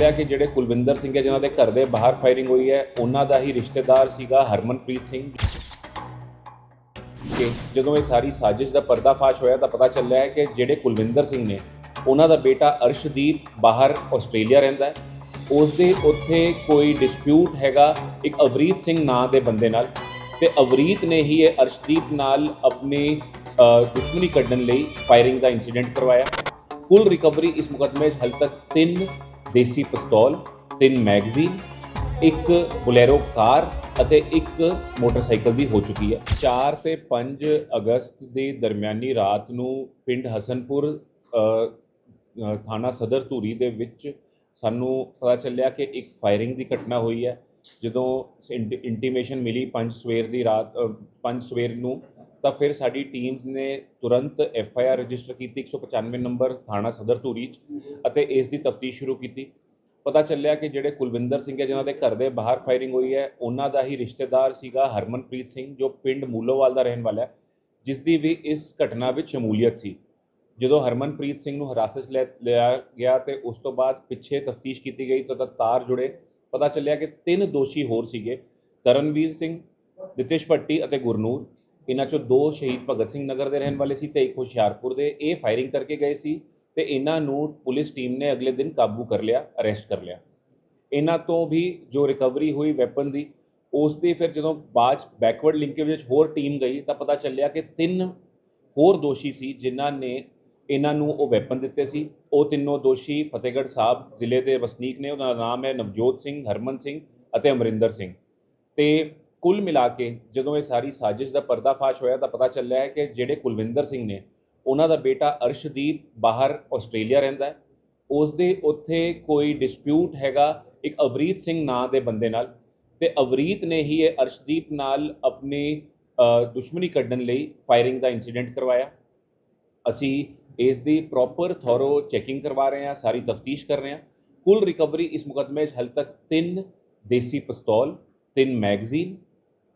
ਚੱਲਿਆ ਕਿ ਜਿਹੜੇ ਕੁਲਵਿੰਦਰ ਸਿੰਘ ਹੈ, ਜਿਨ੍ਹਾਂ ਦੇ ਘਰ ਦੇ ਬਾਹਰ ਫਾਇਰਿੰਗ ਹੋਈ ਹੈ, ਉਹਨਾਂ ਦਾ ਹੀ ਰਿਸ਼ਤੇਦਾਰ ਸੀਗਾ ਹਰਮਨਪ੍ਰੀਤ ਸਿੰਘ। ਕਿ ਜਦੋਂ ਇਹ ਸਾਰੀ ਸਾਜ਼ਿਸ਼ ਦਾ ਪਰਦਾਫਾਸ਼ ਹੋਇਆ ਤਾਂ ਪਤਾ ਚੱਲਿਆ ਹੈ ਕਿ ਜਿਹੜੇ ਕੁਲਵਿੰਦਰ ਸਿੰਘ ਨੇ, ਉਹਨਾਂ ਦਾ ਬੇਟਾ ਅਰਸ਼ਦੀਪ ਬਾਹਰ ਆਸਟ੍ਰੇਲੀਆ ਰਹਿੰਦਾ ਹੈ। ਉਸ ਦੇ ਉੱਥੇ ਕੋਈ ਡਿਸਪਿਊਟ ਹੈਗਾ ਇੱਕ ਅਵਰੀਤ ਸਿੰਘ ਨਾਂ ਦੇ ਬੰਦੇ ਨਾਲ ਤੇ ਅਵਰੀਤ ਨੇ ਹੀ ਇਹ ਅਰਸ਼ਦੀਪ ਨਾਲ ਆਪਣੀ ਦੁਸ਼ਮਣੀ ਕੱਢਣ ਲਈ ਫਾਇਰਿੰਗ ਦਾ ਇਨਸੀਡੈਂਟ ਕਰਵਾਇਆ। ਕੁੱਲ ਰਿਕਵਰੀ ਇਸ ਮੁਕਦਮੇ 'ਚ ਹਾਲੇ ਤੱਕ ਤਿੰਨ ਦੇਸੀ ਪਿਸਤੌਲ, ਤਿੰਨ ਮੈਗਜ਼ੀਨ, ਇੱਕ ਬੁਲੇਰੋ ਕਾਰ ਅਤੇ ਇੱਕ ਮੋਟਰਸਾਈਕਲ ਦੀ ਹੋ ਚੁੱਕੀ ਹੈ। 4 ਤੇ 5 ਅਗਸਤ ਦੀ ਦਰਮਿਆਨੀ ਰਾਤ ਨੂੰ ਪਿੰਡ ਹਸਨਪੁਰ ਥਾਣਾ ਸਦਰ ਧੂਰੀ ਦੇ ਵਿੱਚ ਸਾਨੂੰ ਪਤਾ ਚੱਲਿਆ ਕਿ ਇੱਕ ਫਾਇਰਿੰਗ ਦੀ ਘਟਨਾ ਹੋਈ ਹੈ। ਜਦੋਂ ਇੰਟੀਮੇਸ਼ਨ ਮਿਲੀ 5 ਸਵੇਰ ਦੀ ਰਾਤ 5 ਸਵੇਰ ਨੂੰ ਤਾਂ ਫਿਰ ਸਾਡੀ ਟੀਮਸ ਨੇ ਤੁਰੰਤ ਐਫ ਆਈ ਆਰ ਰਜਿਸਟਰ ਕੀਤੀ 195 ਨੰਬਰ ਥਾਣਾ ਸਦਰ ਧੂਰੀ 'ਚ ਅਤੇ ਇਸ ਦੀ ਤਫਤੀਸ਼ ਸ਼ੁਰੂ ਕੀਤੀ। ਪਤਾ ਚੱਲਿਆ ਕਿ ਜਿਹੜੇ ਕੁਲਵਿੰਦਰ ਸਿੰਘ ਹੈ, ਜਿਨ੍ਹਾਂ ਦੇ ਘਰ ਦੇ ਬਾਹਰ ਫਾਇਰਿੰਗ ਹੋਈ ਹੈ, ਉਹਨਾਂ ਦਾ ਹੀ ਰਿਸ਼ਤੇਦਾਰ ਸੀਗਾ ਹਰਮਨਪ੍ਰੀਤ ਸਿੰਘ, ਜੋ ਪਿੰਡ ਮੂਲੋਵਾਲ ਦਾ ਰਹਿਣ ਵਾਲਾ ਹੈ ਜਿਸ ਦੀ ਵੀ ਇਸ ਘਟਨਾ ਵਿੱਚ ਸ਼ਮੂਲੀਅਤ ਸੀ। ਜਦੋਂ ਹਰਮਨਪ੍ਰੀਤ ਸਿੰਘ ਨੂੰ ਹਿਰਾਸਤ 'ਚ ਲੈ, ਲਿਆ ਗਿਆ ਤੇ ਉਸ ਤੋਂ ਬਾਅਦ ਪਿੱਛੇ ਤਫਤੀਸ਼ ਕੀਤੀ ਗਈ ਤਾਂ ਤਾਰ ਜੁੜੇ। ਪਤਾ ਚੱਲਿਆ ਕਿ ਤਿੰਨ ਦੋਸ਼ੀ ਹੋਰ ਸੀਗੇ, ਤਰਨਵੀਰ ਸਿੰਘ, ਨਿਤਿਸ਼ ਭੱਟੀ ਅਤੇ ਗੁਰਨੂਰ। ਇਹਨਾਂ ਚੋਂ ਦੋ ਸ਼ਹੀਦ ਭਗਤ ਸਿੰਘ ਨਗਰ ਦੇ ਰਹਿਣ ਵਾਲੇ ਸੀ ਤੇ ਇੱਕ ਹੁਸ਼ਿਆਰਪੁਰ ਦੇ, ਇਹ ਫਾਇਰਿੰਗ ਕਰਕੇ ਗਏ ਸੀ ਤੇ ਇਹਨਾਂ ਨੂੰ ਪੁਲਿਸ ਟੀਮ ਨੇ ਅਗਲੇ ਦਿਨ ਕਾਬੂ ਕਰ ਲਿਆ ਅਰੈਸਟ ਕਰ ਲਿਆ। ਇਹਨਾਂ ਤੋਂ ਵੀ ਜੋ ਰਿਕਵਰੀ ਹੋਈ ਵੈਪਨ ਦੀ, ਉਸ ਦੀ ਫਿਰ ਜਦੋਂ ਬਾਅਦ ਬੈਕਵਰਡ ਲਿੰਕੇਜ ਵਿੱਚ ਹੋਰ ਟੀਮ ਗਈ ਤਾਂ ਪਤਾ ਚੱਲਿਆ ਕਿ ਤਿੰਨ ਹੋਰ ਦੋਸ਼ੀ ਸੀ ਜਿਨ੍ਹਾਂ ਨੇ ਇਹਨਾਂ ਨੂੰ ਉਹ ਵੈਪਨ ਦਿੱਤੇ ਸੀ। ਉਹ ਤਿੰਨੋਂ ਦੋਸ਼ੀ ਫਤਿਹਗੜ੍ਹ ਸਾਹਿਬ ਜ਼ਿਲ੍ਹੇ ਦੇ ਵਸਨੀਕ ਨੇ, ਉਹਨਾਂ ਦਾ ਨਾਮ ਹੈ ਨਵਜੋਤ ਸਿੰਘ, ਹਰਮਨ ਸਿੰਘ ਅਤੇ ਅਮਰਿੰਦਰ ਸਿੰਘ। ਤੇ ਕੁੱਲ ਮਿਲਾ ਕੇ ਜਦੋਂ ਇਹ ਸਾਰੀ ਸਾਜ਼ਿਸ਼ ਦਾ ਪਰਦਾਫਾਸ਼ ਹੋਇਆ ਤਾਂ ਪਤਾ ਚੱਲਿਆ ਹੈ ਕਿ ਜਿਹੜੇ ਕੁਲਵਿੰਦਰ ਸਿੰਘ ਨੇ, ਉਹਨਾਂ ਦਾ ਬੇਟਾ ਅਰਸ਼ਦੀਪ ਬਾਹਰ ਆਸਟ੍ਰੇਲੀਆ ਰਹਿੰਦਾ ਹੈ। ਉਸ ਦੇ ਉੱਥੇ ਕੋਈ ਡਿਸਪਿਊਟ ਹੈਗਾ ਇੱਕ ਅਵਰੀਤ ਸਿੰਘ ਨਾਂ ਦੇ ਬੰਦੇ ਨਾਲ ਤੇ ਅਵਰੀਤ ਨੇ ਹੀ ਇਹ ਅਰਸ਼ਦੀਪ ਨਾਲ ਆਪਣੀ ਦੁਸ਼ਮਣੀ ਕੱਢਣ ਲਈ ਫਾਇਰਿੰਗ ਦਾ ਇਨਸੀਡੈਂਟ ਕਰਵਾਇਆ। ਅਸੀਂ ਇਸ ਦੀ ਪ੍ਰੋਪਰ ਥੋਰੋ ਚੈਕਿੰਗ ਕਰਵਾ ਰਹੇ ਹਾਂ, ਸਾਰੀ ਤਫਤੀਸ਼ ਕਰ ਰਹੇ ਹਾਂ। ਕੁੱਲ ਰਿਕਵਰੀ ਇਸ ਮੁਕਦਮੇ 'ਚ ਹਾਲੇ ਤੱਕ ਤਿੰਨ ਦੇਸੀ ਪਿਸਤੌਲ, ਤਿੰਨ ਮੈਗਜ਼ੀਨ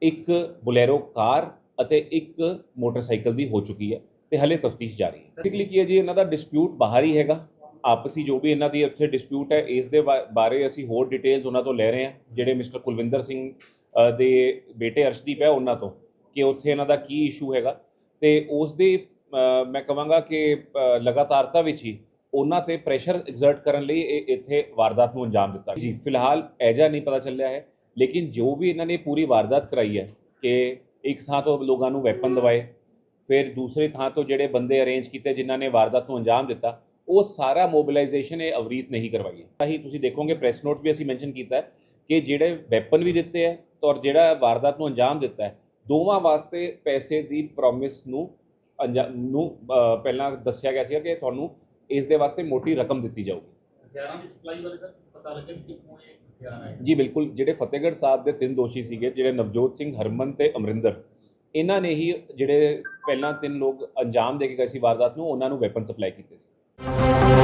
ਇੱਕ ਬੁਲੇਰੋ ਕਾਰ ਅਤੇ ਇੱਕ ਮੋਟਰਸਾਈਕਲ ਦੀ ਹੋ ਚੁੱਕੀ ਹੈ ਤੇ ਹਲੇ ਤਫਤੀਸ਼ ਜਾਰੀ ਹੈ। ਬੇਸਿਕਲੀ ਕੀ ਹੈ ਜੀ ਇਹਨਾਂ ਦਾ ਡਿਸਪਿਊਟ ਬਾਹਰ ਹੀ ਹੈਗਾ। ਆਪਸੀ ਜੋ ਵੀ ਇਹਨਾਂ ਦੀ ਉੱਥੇ ਡਿਸਪਿਊਟ ਹੈ ਇਸ ਦੇ ਬਾਰੇ ਅਸੀਂ ਹੋਰ ਡਿਟੇਲਸ ਉਹਨਾਂ ਤੋਂ ਲੈ ਰਹੇ ਹਾਂ ਜਿਹੜੇ ਮਿਸਟਰ ਕੁਲਵਿੰਦਰ ਸਿੰਘ ਦੇ ਬੇਟੇ ਅਰਸ਼ਦੀਪ ਹੈ ਉਹਨਾਂ ਤੋਂ ਕਿ ਉੱਥੇ ਇਹਨਾਂ ਦਾ ਕੀ ਇਸ਼ੂ ਹੈਗਾ। ਤੇ ਉਸ ਦੇ ਮੈਂ ਕਹਾਂਗਾ ਕਿ ਅ, ਲਗਾਤਾਰਤਾ ਵਿੱਚ ਹੀ ਉਹਨਾਂ ਤੇ ਪ੍ਰੈਸ਼ਰ ਐਗਜ਼ਰਟ ਕਰਨ ਲਈ ਇਹ ਇੱਥੇ ਵਾਰਦਾਤ ਨੂੰ ਅੰਜਾਮ ਦਿੱਤਾ ਜੀ ਫਿਲਹਾਲ ਐਜਾ ਨਹੀਂ ਪਤਾ ਚੱਲਿਆ ਹੈ। ਲੇਕਿਨ ਜੋ ਵੀ ਇਹਨਾਂ ਨੇ ਪੂਰੀ ਵਾਰਦਾਤ ਕਰਾਈ ਹੈ ਕਿ ਇੱਕ ਥਾਂ ਤੋਂ ਲੋਕਾਂ ਨੂੰ ਵੈਪਨ ਦਵਾਏ, ਫਿਰ ਦੂਸਰੇ ਥਾਂ ਤੋਂ ਜਿਹੜੇ ਬੰਦੇ ਅਰੇਂਜ ਕੀਤੇ ਜਿਨ੍ਹਾਂ ਨੇ ਵਾਰਦਾਤ ਨੂੰ ਅੰਜਾਮ ਦਿੱਤਾ, ਉਹ ਸਾਰਾ ਮੋਬਿਲਾਈਜੇਸ਼ਨ ਇਹ ਅਵਰੀਤ ਨਹੀਂ ਕਰਵਾਈ ਹੈ। ਤਾਂ ਹੀ ਤੁਸੀਂ ਦੇਖੋਗੇ ਪ੍ਰੈਸ ਨੋਟ ਵੀ ਅਸੀਂ ਮੈਂਸ਼ਨ ਕੀਤਾ ਹੈ ਕਿ ਜਿਹੜੇ ਵੈਪਨ ਵੀ ਦਿੱਤੇ ਹੈ ਔਰ ਜਿਹੜਾ ਵਾਰਦਾਤ ਨੂੰ ਅੰਜਾਮ ਦਿੱਤਾ ਹੈ, ਦੋਵਾਂ ਵਾਸਤੇ ਪੈਸੇ ਦੀ ਪ੍ਰੋਮਿਸ ਨੂੰ ਅੰਜਾ, ਨੂੰ ਪਹਿਲਾਂ ਦੱਸਿਆ ਗਿਆ ਸੀ ਕਿ ਤੁਹਾਨੂੰ ਇਸ ਦੇ ਵਾਸਤੇ ਮੋਟੀ ਰਕਮ ਦਿੱਤੀ ਜਾਊਗੀ। ਹਥਿਆਰਾਂ ਦੀ ਸਪਲਾਈ ਬਾਰੇ ਪਤਾ ਲੱਗਿਆ ਕਿ ਕਿੱਥੋਂ ਇਹ ਜੀ, ਬਿਲਕੁਲ। ਜਿਹੜੇ ਫਤਿਹਗੜ੍ਹ ਸਾਹਿਬ ਦੇ ਤਿੰਨ ਦੋਸ਼ੀ ਸੀਗੇ, ਜਿਹੜੇ ਨਵਜੋਤ ਸਿੰਘ, ਹਰਮਨ ਤੇ ਅਮਰਿੰਦਰ, ਇਹਨਾਂ ਨੇ ਹੀ ਜਿਹੜੇ ਪਹਿਲਾਂ ਤਿੰਨ ਲੋਕ ਅੰਜਾਮ ਦੇ ਕੇ ਗਏ ਸੀ ਵਾਰਦਾਤ ਨੂੰ, ਉਹਨਾਂ ਨੂੰ ਵੈਪਨ ਸਪਲਾਈ ਕੀਤੇ ਸੀ।